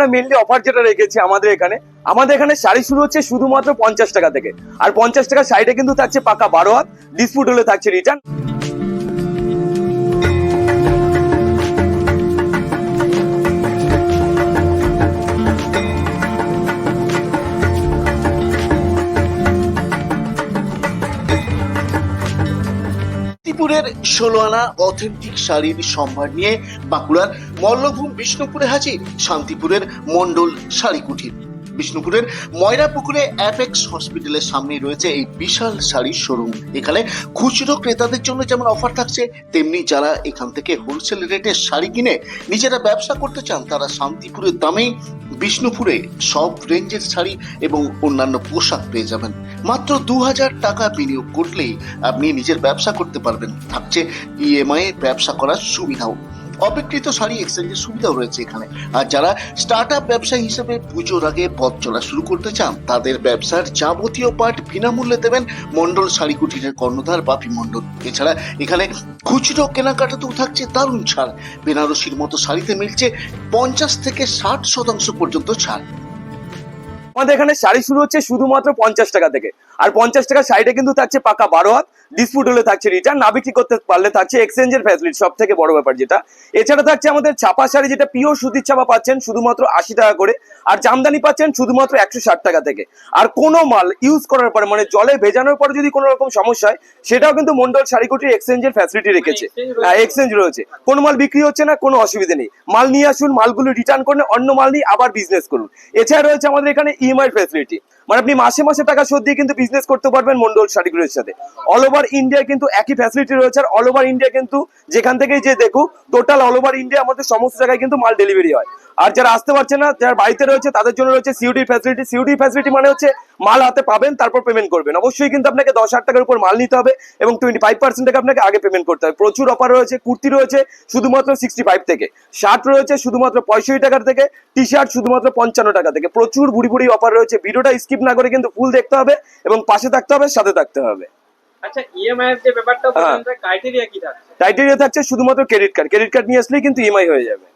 আমরা mainly offer যেটা রেখেছি আমাদের এখানে আমাদের এখানে শাড়ি শুরু হচ্ছে শুধুমাত্র পঞ্চাশ টাকা থেকে। আর পঞ্চাশ টাকা শাড়িটা কিন্তু থাকছে পাকা বারো হাত ডিসপুট হলে থাকছে রিটার্ন ষোলো আনা অথেন্টিক শাড়ির সম্ভার নিয়ে বাঁকুড়ার মল্লভূম বিষ্ণুপুরে হাজির শান্তিপুরের মন্ডল শাড়ি কুঠির বিষ্ণুপুরের ময়রা পুকুরে অ্যাপেক্স হসপিটালের সামনে রয়েছে এই বিশাল শাড়ির শোরুম এখানে খুচরো ক্রেতাদের জন্য যেমন অফার থাকছে, তেমনি যারা এখান থেকে হোলসেল রেটে শাড়ি কিনে নিজেরা ব্যবসা করতে চান, তারা শান্তিপুরের দামেই বিষ্ণুপুরে সব রেঞ্জের শাড়ি এবং অন্যান্য পোশাক পেয়ে যাবেন। মাত্র দু হাজার টাকা বিনিয়োগ করলেই আপনি নিজের ব্যবসা করতে পারবেন। থাকছে ইএমআই ব্যবসা করার সুবিধাও। অবিকৃত শাড়ি এক্সচেঞ্জের সুবিধাও রয়েছে এখানে। আর যারা স্টার্ট আপ ব্যবসা হিসেবে পুজোর আগে পথ চলা শুরু করতে চান, তাদের ব্যবসার যাবতীয় পাঠ বিনামূল্যে দেবেন মন্ডল শাড়ি কুটিরের কর্ণধার বাপি মন্ডল এছাড়া এখানে খুচরো কেনাকাটাতেও থাকছে দারুণ ছাড়। বেনারসির মতো শাড়িতে মিলছে পঞ্চাশ থেকে ষাট শতাংশ পর্যন্ত ছাড়। আমাদের এখানে শাড়ি শুরু হচ্ছে শুধুমাত্র পঞ্চাশ টাকা থেকে। আর পঞ্চাশ টাকা শাড়িটা কিন্তু থাকছে পাকা বারো হাত ডিসপুট হলে থাকছে রিটার্ন না বিক্রি করতে পারলে থাকছে এক্সচেঞ্জের ফ্যাসিলিটি সব থেকে বড় ব্যাপার যেটা। এছাড়া থাকছে আমাদের ছাপা শাড়ি, যেটা পিওর সুতির ছাপা পাচ্ছেন, শুধুমাত্র আশি টাকা করে। আর জামদানি পাচ্ছেন শুধুমাত্র একশো ষাট টাকা থেকে। আর কোনো মাল ইউজ করার পরে মানে জলে ভেজানোর পরে যদি কোনো রকম সমস্যা হয় সেটাও কিন্তু মন্ডল শাড়িকুটির এক্সচেঞ্জের ফ্যাসিলিটি রেখেছে। হ্যাঁ এক্সচেঞ্জ রয়েছে। কোনো মাল বিক্রি হচ্ছে না কোনো অসুবিধা নেই। মাল নিয়ে আসুন মালগুলো রিটার্ন করুন অন্য মাল নিয়ে আবার বিজনেস করুন। এছাড়া রয়েছে আমাদের এখানে ইএমআই ফ্যাসিলিটি মানে আপনি মাসে মাসে টাকা শোধ দিয়ে কিন্তু বিজনেস করতে পারবেন মন্ডল শাড়িগুলোর সাথে। অল ওভার ইন্ডিয়া কিন্তু একই ফ্যাসিলিটি রয়েছে আর অল ওভার ইন্ডিয়া কিন্তু যেখান থেকেই যে দেখুক টোটাল অল ওভার ইন্ডিয়া আমাদের সমস্ত জায়গায় কিন্তু মাল ডেলিভারি হয়। আর যারা আসতে পারছে না যারা বাড়িতে রয়েছে তাদের জন্য রয়েছে সিউডি ফ্যাসিলিটি সিউডি ফ্যাসিলিটি মানে হচ্ছে মাল হাতে পাবেন তারপর পেমেন্ট করবেন। অবশ্যই কিন্তু আপনাকে দশ হাজার টাকার উপর মাল নিতে হবে এবং টোয়েন্টি ফাইভ পার্সেন্ট টাকা আপনাকে আগে পেমেন্ট করতে হবে। প্রচুর অফার রয়েছে কুর্তি রয়েছে শুধুমাত্র সিক্সটি ফাইভ থেকে। শার্ট রয়েছে শুধুমাত্র পঁয়ষট্টি টাকার থেকে টি শার্ট শুধুমাত্র পঞ্চান্ন টাকা থেকে। প্রচুর বুড়ি বুড়ি অফার রয়েছে। ভিডিওটা স্কিপ না করে কিন্তু ফুল দেখতে হবে এবং পাশে থাকতে হবে সাথে থাকতে হবে। আচ্ছা ইএমআই এর যে ব্যাপারটা হ্যাঁ। ক্রাইটেরিয়া কি থাকছে? ক্রাইটেরিয়া থাকছে শুধুমাত্র ক্রেডিট কার্ড ক্রেডিট কার্ড নিয়ে আসলেই কিন্তু ইএমআই হয়ে যাবে।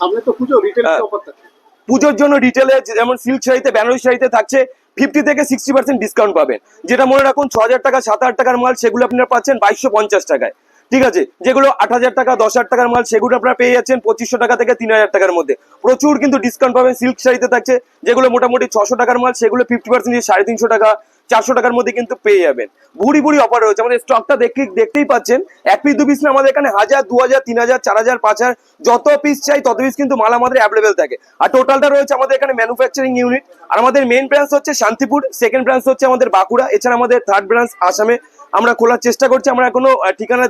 সামনে তো পুজো রিটেল। অফার থাকে পুজোর জন্য রিটেলে যেমন সিল্ক শাড়িতে বেনারসি শাড়িতে থাকছে ফিফটি থেকে সিক্সটি পার্সেন্ট ডিসকাউন্ট পাবেন। যেটা মনে রাখুন ছ হাজার টাকা সাত হাজার টাকার মাল সেগুলো আপনারা পাচ্ছেন বাইশশো পঞ্চাশ টাকায়। ঠিক আছে? যেগুলো আট হাজার টাকা দশ হাজার টাকার মাল সেগুলো আপনারা পেয়ে যাচ্ছেন পঁচিশশো টাকা থেকে তিন হাজার টাকার মধ্যে। প্রচুর কিন্তু ডিসকাউন্ট পাবেন সিল্ক শাড়িতে থাকছে যেগুলো মোটামুটি ছশো টাকার মাল সেগুলো ফিফটি পার্সেন্ট সাড়ে তিনশো টাকা চারশো টাকার মধ্যে কিন্তু পেয়ে যাবেন। ভুড়ি ভুড়ি অফার রয়েছে। আমাদের স্টকটা দেখে দেখতেই পাচ্ছেন। এক পিস দু পিস না, আমাদের এখানে হাজার, দু হাজার, তিন হাজার, চার হাজার, পাঁচ হাজার, যত পিস চাই তত পিস কিন্তু মাল আমাদের অ্যাভেলেবেল থাকে। আর টোটালটা রয়েছে আমাদের এখানে ম্যানুফ্যাকচারিং ইউনিট আর আমাদের মেন ব্রাঞ্চ হচ্ছে শান্তিপুর সেকেন্ড ব্রাঞ্চ হচ্ছে আমাদের বাঁকুড়া, এছাড়া আমাদের থার্ড ব্রাঞ্চ আসামে। আমরা খোলার চেষ্টা করছি, আমরা এখনও ঠিকানা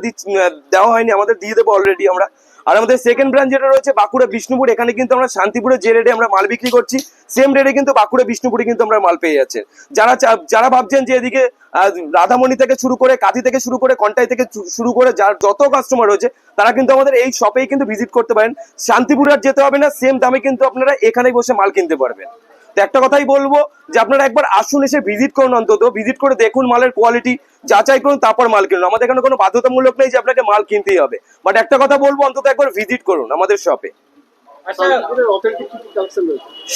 দেওয়া হয়নি, আমাদের দিয়ে দেবো অলরেডি আমরা। আর আমাদের সেকেন্ড ব্রাঞ্চ যেটা রয়েছে, বাঁকুড়া বিষ্ণুপুর, এখানে কিন্তু আমরা শান্তিপুরে যে রেটে আমরা মাল বিক্রি করছি সেম রেটে কিন্তু বাঁকুড়া বিষ্ণুপুরে কিন্তু আমরা মাল পেয়ে যাচ্ছে যারা যারা ভাবছেন যে এদিকে রাধামণি থেকে শুরু করে, কাঁথি থেকে শুরু করে, কন্টাই থেকে শুরু করে যার যত কাস্টমার রয়েছে, তারা কিন্তু আমাদের এই শপেই কিন্তু ভিজিট করতে পারেন। শান্তিপুর আর যেতে হবে না সেম দামে কিন্তু আপনারা এখানেই বসে মাল কিনতে পারবেন। তো একটা কথাই বলব যে আপনারা একবার আসুন এসে ভিজিট করুন অন্তত ভিজিট করে দেখুন মালের কোয়ালিটি যাচাই করুন তারপর মাল কিনুন। আমাদের এখানে কোনো বাধ্যতামূলক নেই যে আপনাকে মাল কিনতেই হবে। বাট একটা কথা বলব অন্তত একবার ভিজিট করুন আমাদের শপে আচ্ছা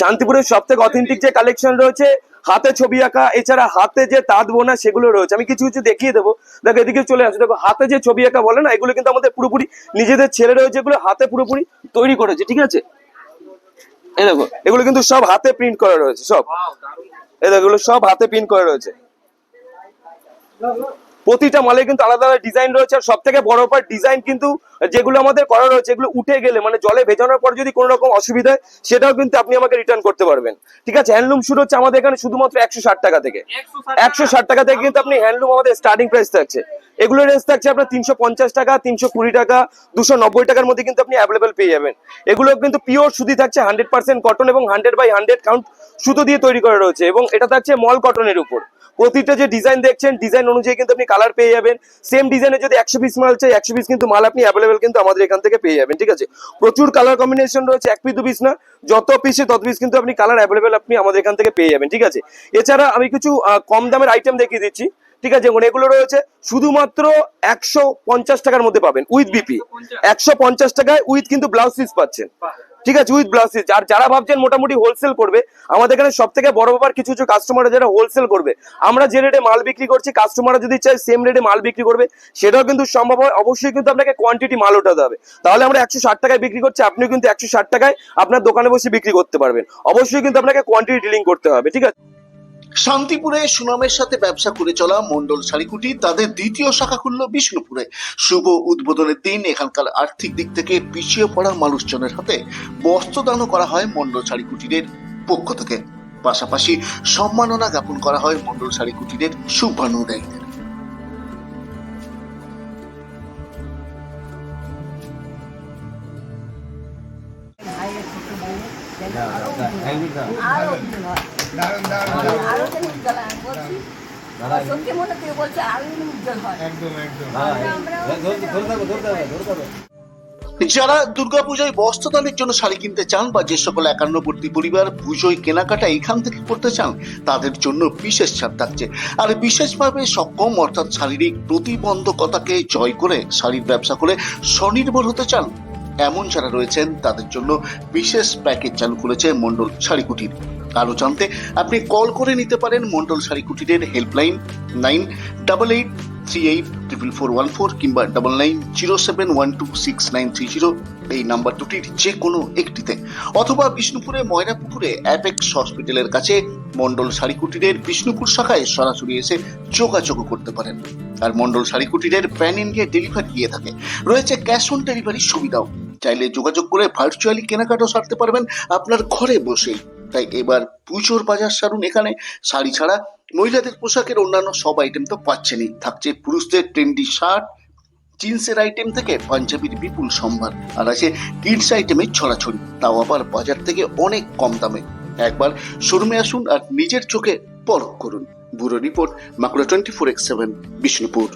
শান্তিপুরের সব থেকে অথেন্টিক যে কালেকশন রয়েছে হাতে ছবি আঁকা এছাড়া হাতে যে তাঁত বোনা সেগুলো রয়েছে। আমি কিছু কিছু দেখিয়ে দেবো। দেখো এদিকে চলে আসো। দেখো হাতে যে ছবি আঁকা বলে না এগুলো কিন্তু আমাদের পুরোপুরি নিজেদের ছেলে রয়েছে এগুলো হাতে পুরোপুরি তৈরি করেছে ঠিক আছে? এই দেখো, এগুলো কিন্তু সব হাতে প্রিন্ট করা রয়েছে, সব। এই দেখো, এগুলো সব হাতে প্রিন্ট করা রয়েছে। প্রতিটা মালে কিন্তু আলাদা আলাদা ডিজাইন রয়েছে, আর সব থেকে বড় ব্যাপার ডিজাইন কিন্তু যেগুলো আমাদের করা রয়েছে এগুলো উঠে গেলে মানে জলে ভেজানোর পর যদি কোনো রকম অসুবিধা হয়, সেটাও কিন্তু আপনি আমাকে রিটার্ন করতে পারবেন। ঠিক আছে? হ্যান্ডলুম শুরু হচ্ছে আমাদের এখানে শুধুমাত্র একশো ষাট টাকা থেকে। একশো ষাট টাকা থেকে কিন্তু আপনি হ্যান্ডলুম আমাদের স্টার্টিং প্রাইস থাকছে। এগুলো রেঞ্জ থাকছে আপনার তিনশো পঞ্চাশ টাকা, তিনশো কুড়ি টাকা, দুশো নব্বই টাকার মধ্যে কিন্তু আপনি অ্যাভেলেবেল পেয়ে যাবেন। এগুলো কিন্তু পিওর সুতি থাকছে হান্ড্রেড পার্সেন্ট কটন এবং হান্ড্রেড বাই হান্ড্রেড কাউন্ট সুতো দিয়ে তৈরি করা রয়েছে এবং এটা থাকছে মল কটনের উপর। প্রতিটা যে ডিজাইন দেখছেন ডিজাইন অনুযায়ী কিন্তু আপনি কালার পেয়ে যাবেন। সেম ডিজাইনে যদি একশো পিস মাল চাই, একশো পিস কিন্তু মাল আপনি অ্যাভেলেবেল কিন্তু আমাদের এখান থেকে পেয়ে যাবেন ঠিক আছে? প্রচুর কালার কম্বিনেশন রয়েছে এক পিস দু পিস না। যত পিসে তত পিস কিন্তু আপনি কালার অ্যাভেলেবেল আপনি আমাদের এখান থেকে পেয়ে যাবেন ঠিক আছে? এছাড়া আমি কিছু কম দামের আইটেম দেখিয়ে দিচ্ছি ঠিক আছে? মানে এগুলো রয়েছে শুধুমাত্র একশো পঞ্চাশ টাকার মধ্যে পাবেন উইথ বিপি একশো পঞ্চাশ। টাকায় উইথ কিন্তু ব্লাউজ পিস পাচ্ছেন। ঠিক আছে উইথ ব্লাউজ পিস আর যারা ভাবছেন মোটামুটি হোলসেল করবে, আমাদের এখানে সব থেকে বড় ব্যাপার কিছু কিছু কাস্টমাররা যারা হোলসেল করবে। আমরা যে রেটে মাল বিক্রি করছি কাস্টমাররা যদি চায় সেম রেটে মাল বিক্রি করবে, সেটাও কিন্তু সম্ভব হয়। অবশ্যই কিন্তু আপনাকে কোয়ান্টিটি মাল ওঠাতে হবে। তাহলে আমরা একশো ষাট টাকায় বিক্রি করছি আপনি কিন্তু একশো ষাট টাকায় আপনার দোকানে বসে বিক্রি করতে পারবেন। অবশ্যই কিন্তু আপনাকে কোয়ান্টিটি ডিলিং করতে হবে, ঠিক আছে? শান্তিপুরে সুনামের সাথে ব্যবসা করে চলা মন্ডল শাড়িকুটি তাদের দ্বিতীয় শাখা খুলল বিষ্ণুপুরে। শুভ উদ্বোধনের দিন এখানকার আর্থিক দিক থেকে পিছিয়ে পড়া মানুষজনের হাতে বস্ত্রদানও করা হয় মন্ডল শাড়িকুটিরের পক্ষ থেকে। পাশাপাশি সম্মাননা জ্ঞাপন করা হয় মন্ডল শাড়িকুটিরের শুভানুদায়ীদের যেন আরও উজ্জ্বল হয়। আরও উজ্জ্বল বলছি, সত্যি মনে থেকে বলছে আরও উজ্জ্বল হয় যারা দুর্গাপূজায় বস্ত্রদানের জন্য শাড়ি কিনতে চান বা যে সকল একান্নবর্তী পরিবার পুজোয় কেনাকাটা এখান থেকে করতে চান তাদের জন্য বিশেষ ছাড় থাকছে। আর বিশেষভাবে সক্ষম অর্থাৎ শারীরিক প্রতিবন্ধকতাকে জয় করে শাড়ির ব্যবসা করে স্বনির্ভর হতে চান এমন যারা রয়েছেন তাদের জন্য বিশেষ প্যাকেজ চালু করেছে মন্ডল শাড়ি কুটির আরও জানতে আপনি কল করে নিতে পারেন Mondal sari কুটিরের helpline nine double eight three eight triple four one four কিংবা double nine zero seven one two six nine three zero এই নাম্বার দুটির যে কোনো একটিতে। অথবা বিষ্ণুপুরে, ময়নাপুকুরে, অ্যাপেক্স হসপিটালের কাছে মন্ডল শাড়ি কুটিরের বিষ্ণুপুর শাখায় সরাসরি এসে যোগাযোগ করতে পারেন। আর মন্ডল শাড়ি কুটিরের প্যান ইন্ডিয়া ডেলিভারি দিয়ে থাকে। রয়েছে ক্যাশ অন ডেলিভারির সুবিধাও। চাইলে যোগাযোগ করে ভার্চুয়ালি কেনাকাটাও সারতে পারবেন আপনার ঘরে বসেই। তাই এবার পুজোর বাজার সারুন। এখানে শাড়ি ছাড়া মহিলাদের পোশাকের অন্যান্য সব আইটেম তো পাচ্ছেনই। থাকছে পুরুষদের ট্রেন্ডি শার্ট জিন্সের আইটেম থেকে পাঞ্জাবির বিপুল সম্ভার। আর আছে কিডস আইটেমের ছড়াছড়ি। তাও আবার বাজার থেকে অনেক কম দামে। একবার শোরুমে আসুন আর নিজের চোখে পরখ করুন। Bureau report মাকুড়া twenty four x seven, Bishnupur.